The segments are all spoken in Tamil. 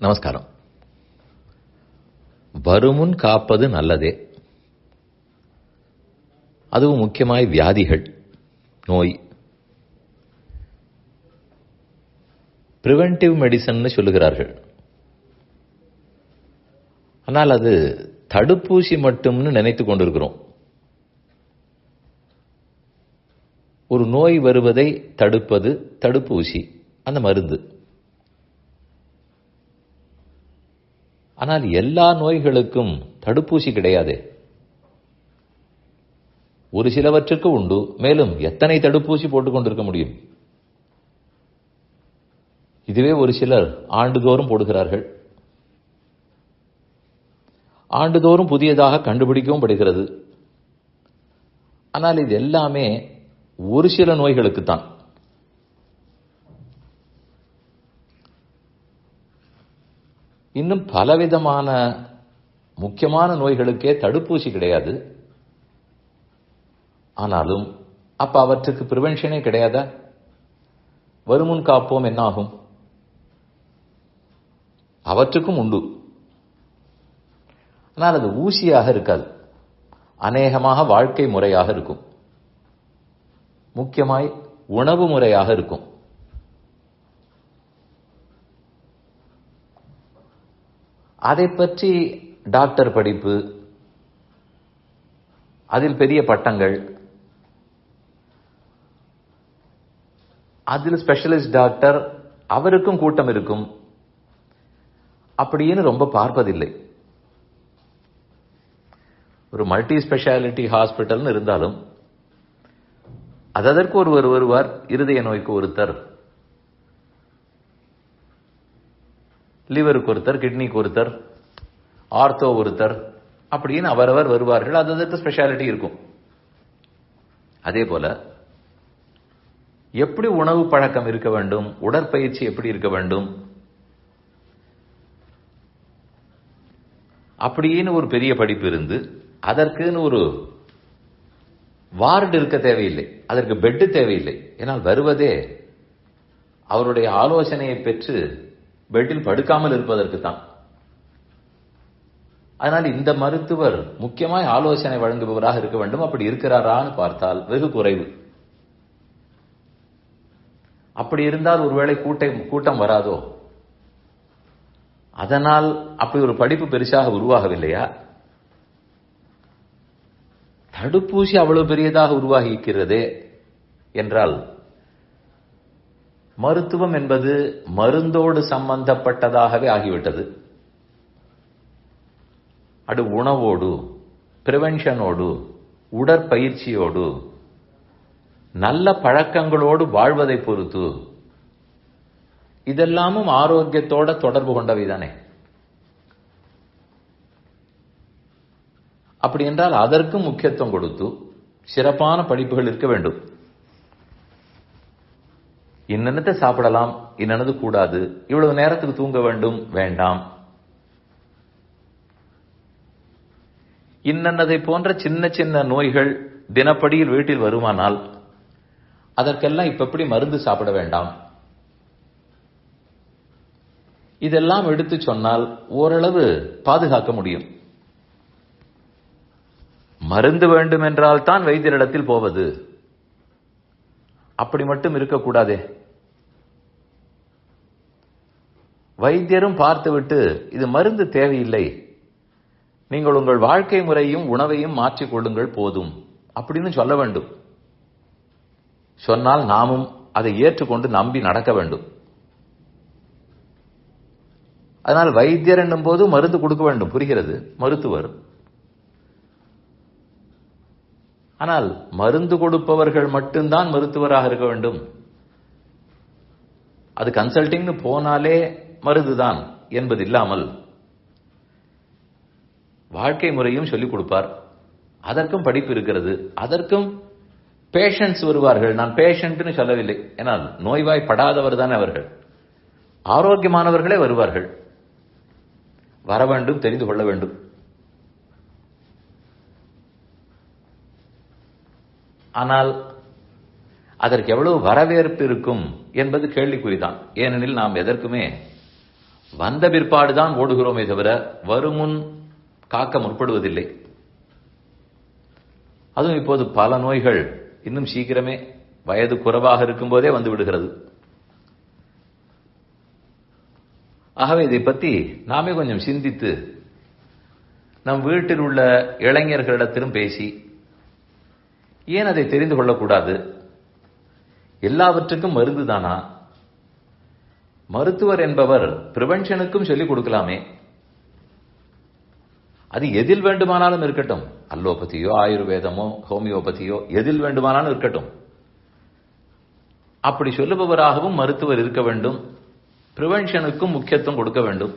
நமஸ்காரம். வருமுன் காப்பது நல்லதே. அதுவும் முக்கியமாய் வியாதிகள் நோய். பிரிவென்டிவ் மெடிசன் சொல்லுகிறார்கள். ஆனால் அது தடுப்பூசி மட்டும்னு நினைத்து கொண்டிருக்கிறோம். ஒரு நோய் வருவதை தடுப்பது தடுப்பூசி அந்த மருந்து. ஆனால் எல்லா நோய்களுக்கும் தடுப்பூசி கிடையாதே. ஒரு சிலவற்றுக்கு உண்டு. மேலும் எத்தனை தடுப்பூசி போட்டுக்கொண்டிருக்க முடியும்? இதுவே ஒரு சிலர் ஆண்டுதோறும் போடுகிறார்கள். ஆண்டுதோறும் புதியதாக கண்டுபிடிக்கவும் படுகிறது. ஆனால் இது எல்லாமே ஒரு சில நோய்களுக்கு இன்னும் பலவிதமான முக்கியமான நோய்களுக்கே தடுப்பூசி கிடையாது. ஆனாலும் அப்ப அவற்றுக்கு பிரிவென்ஷனே கிடையாதா? வருமுன் காப்போம் என்னாகும்? அவற்றுக்கும் உண்டு. ஆனால் அது ஊசியாக இருக்காது. அநேகமாக வாழ்க்கை முறையாக இருக்கும். முக்கியமாய் உணவு முறையாக இருக்கும். அதை பற்றி டாக்டர் படிப்பு அதில் பெரிய பட்டங்கள். அதில் ஸ்பெஷலிஸ்ட் டாக்டர் அவருக்கும் கூட்டம் இருக்கும். அப்படின்னு ரொம்ப பார்ப்பதில்லை. ஒரு மல்டி ஸ்பெஷாலிட்டி ஹாஸ்பிட்டல்னு இருந்தாலும் அதற்கு ஒருவர் வருவார் இருதய நோய்க்கு ஒருத்தர். லிவருக்கு ஒருத்தர் கிட்னிக்கு ஒருத்தர் ஆர்த்தோ ஒருத்தர் அப்படின்னு அவரவர் வருவார்கள். அது அதற்கு ஸ்பெஷாலிட்டி இருக்கும். அதே போல எப்படி உணவு பழக்கம் இருக்க வேண்டும் உடற்பயிற்சி எப்படி இருக்க வேண்டும் அப்படின்னு ஒரு பெரிய படிப்பு இருந்து அதற்குன்னு ஒரு வார்டு இருக்க தேவையில்லை அதற்கு பெட்டு தேவையில்லை. ஏன்னால் வருவதே அவருடைய ஆலோசனையை பெற்று பெட்டில் படுக்காமல் இருப்பதற்கு தான். அதனால் இந்த மருத்துவர் முக்கியமாய் ஆலோசனை வழங்குபவராக இருக்க வேண்டும். அப்படி இருக்கிறாரான்னு பார்த்தால் வெகு குறைவு. அப்படி இருந்தால் ஒருவேளை கூட்டம் கூட்டம் வராதோ? அதனால் அப்படி ஒரு படிப்பு பெருசாக உருவாகவில்லையா? தடுப்பூசி அவ்வளவு பெரியதாக உருவாகி இருக்கிறதே என்றால் மருத்துவம் என்பது மருந்தோடு சம்பந்தப்பட்டதாகவே ஆகிவிட்டது. அது உணவோடு பிரிவென்ஷனோடு உடற்பயிற்சியோடு நல்ல பழக்கங்களோடு வாழ்வதை பொறுத்து இதெல்லாமும் ஆரோக்கியத்தோட தொடர்பு கொண்டவை தானே அப்படி என்றால் அதற்கு முக்கியத்துவம் கொடுத்து சிறப்பான படிப்புகள் இருக்க வேண்டும். இன்னத்தை சாப்பிடலாம் இன்னது கூடாது இவ்வளவு நேரத்துக்கு தூங்க வேண்டும் வேண்டாம். இன்னதை போன்ற சின்ன சின்ன நோய்கள் தினப்படியில் வீட்டில் வருமானால் அதற்கெல்லாம் இப்ப எப்படி மருந்து சாப்பிட வேண்டாம். இதெல்லாம் எடுத்து சொன்னால் ஓரளவு பாதுகாக்க முடியும். மருந்து வேண்டும் என்றால் தான் வைத்தியரிடத்தில் போவது. அப்படி மட்டும் இருக்கக்கூடாதே. வைத்தியரும் பார்த்துவிட்டு இது மருந்து தேவையில்லை. நீங்கள் உங்கள் வாழ்க்கை முறையும் உணவையும் மாற்றிக்கொள்ளுங்கள் போதும் அப்படின்னு சொல்ல வேண்டும். சொன்னால் நாமும் அதை ஏற்றுக்கொண்டு நம்பி நடக்க வேண்டும். அதனால் வைத்தியர் என்னும் போது மருந்து கொடுக்க வேண்டும் புரிகிறது? மருத்துவர். ஆனால் மருந்து கொடுப்பவர்கள் மட்டும்தான் மருத்துவராக இருக்க வேண்டும். அது கன்சல்டிங்னு போனாலே மருந்துதான் என்பது இல்லாமல் வாழ்க்கை முறையும் சொல்லிக் கொடுப்பார். அதற்கும் படிப்பு இருக்கிறது. அதற்கும் பேஷண்ட்ஸ் வருவார்கள். நான் பேஷண்ட்னு சொல்லவில்லை. ஏன்னால் நோய்வாய்ப்படாதவர் தானே அவர்கள். ஆரோக்கியமானவர்களே வருவார்கள். வர வேண்டும் தெரிந்து கொள்ள வேண்டும். ஆனால் அதற்கு எவ்வளவு வரவேற்பு இருக்கும் என்பது கேள்விக்குறிதான். ஏனெனில் நாம் எதற்குமே வந்த பிற்பாடுதான் ஓடுகிறோமே தவிர வருமுன் காக்க முற்படுவதில்லை. அதுவும் இப்போது பல நோய்கள் இன்னும் சீக்கிரமே வயது குறைவாக இருக்கும்போதே வந்து விடுகிறது. ஆகவே இதை பற்றி நாமே கொஞ்சம் சிந்தித்து நம் வீட்டில் உள்ள இளைஞர்களிடத்திலும் பேசி ஏன் அதை தெரிந்து கொள்ளக்கூடாது? எல்லாவற்றுக்கும் மருந்து தானா மருத்துவர் என்பவர் பிரிவென்ஷனுக்கும் சொல்லிக் கொடுக்கலாமே. அது எதில் வேண்டுமானாலும் இருக்கட்டும். அல்லோபதியோ ஆயுர்வேதமோ ஹோமியோபதியோ எதில் வேண்டுமானாலும் இருக்கட்டும். அப்படி சொல்லுபவராகவும் மருத்துவர் இருக்க வேண்டும். பிரிவென்ஷனுக்கும் முக்கியத்துவம் கொடுக்க வேண்டும்.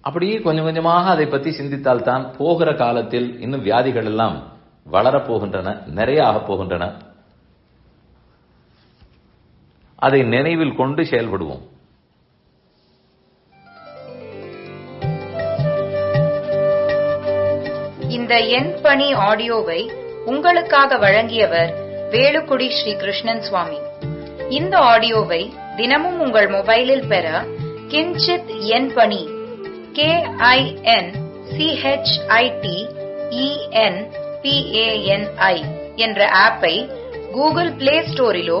அப்படியே கொஞ்சம் கொஞ்சமாக அதை பற்றி சிந்தித்தால் தான் போகிற காலத்தில் இன்னும் வியாதிகள் எல்லாம் வளரப் போகின்றன நிறைய ஆகப் போகின்றன. அதை நினைவில் கொண்டு செயல்படுவோம். இந்த எண் பணி ஆடியோவை உங்களுக்காக வழங்கியவர் வேலுக்குடி ஸ்ரீ கிருஷ்ணன் சுவாமி. இந்த ஆடியோவை தினமும் உங்கள் மொபைலில் பெற கிஞ்சித் எண் பணி கே ஐ என் சிஹெச்ஐடி இஎன் பிஏஎன்ஐ என்ற ஆப்பை கூகுள் பிளே ஸ்டோரிலோ